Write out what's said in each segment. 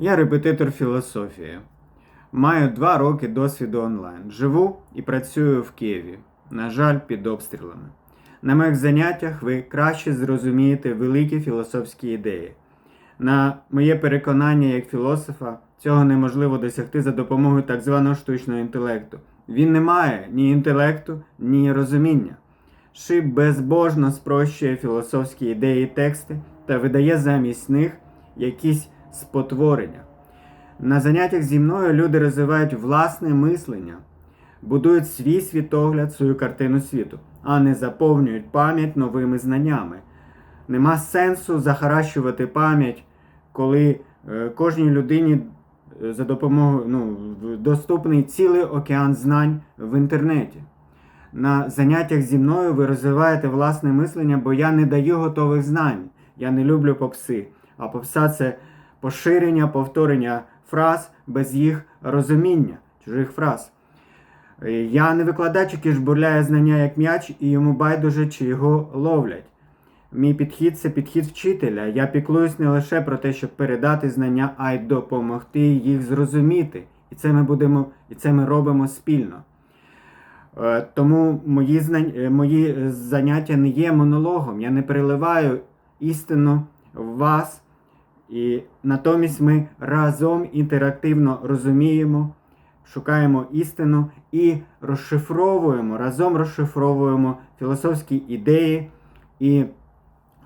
Я репетитор філософії. Маю два роки досвіду онлайн. Живу і працюю в Києві. На жаль, під обстрілами. На моїх заняттях ви краще зрозумієте великі філософські ідеї. На моє переконання як філософа, цього неможливо досягти за допомогою так званого штучного інтелекту. Він не має ні інтелекту, ні розуміння. Шип безбожно спрощує філософські ідеї і тексти та видає замість них якісь спотворення. На заняттях зі мною люди розвивають власне мислення, будують свій світогляд, свою картину світу, а не заповнюють пам'ять новими знаннями. Нема сенсу захаращувати пам'ять, коли е, кожній людині е, за допомогою ну, доступний цілий океан знань в інтернеті. На заняттях зі мною ви розвиваєте власне мислення, бо я не даю готових знань. Я не люблю попси. А попса це поширення, повторення фраз без їх розуміння, чужих фраз. Е, Я не викладач, який жбурляє знання як м'яч, і йому байдуже, чи його ловлять. Мій підхід це підхід вчителя. Я піклуюсь не лише про те, щоб передати знання, а й допомогти їх зрозуміти. І це ми будемо, і це ми робимо спільно. Е, Тому мої, знань, е, мої заняття не є монологом. Я не переливаю істину в вас. І натомість ми разом інтерактивно розуміємо, шукаємо істину і розшифровуємо, разом розшифровуємо філософські ідеї і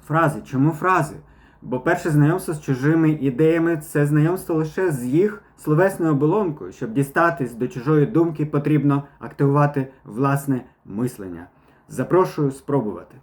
фрази. Чому фрази? Бо перше знайомство з чужими ідеями це знайомство лише з їх словесною оболонкою. Щоб дістатись до чужої думки, потрібно активувати власне мислення. Запрошую спробувати.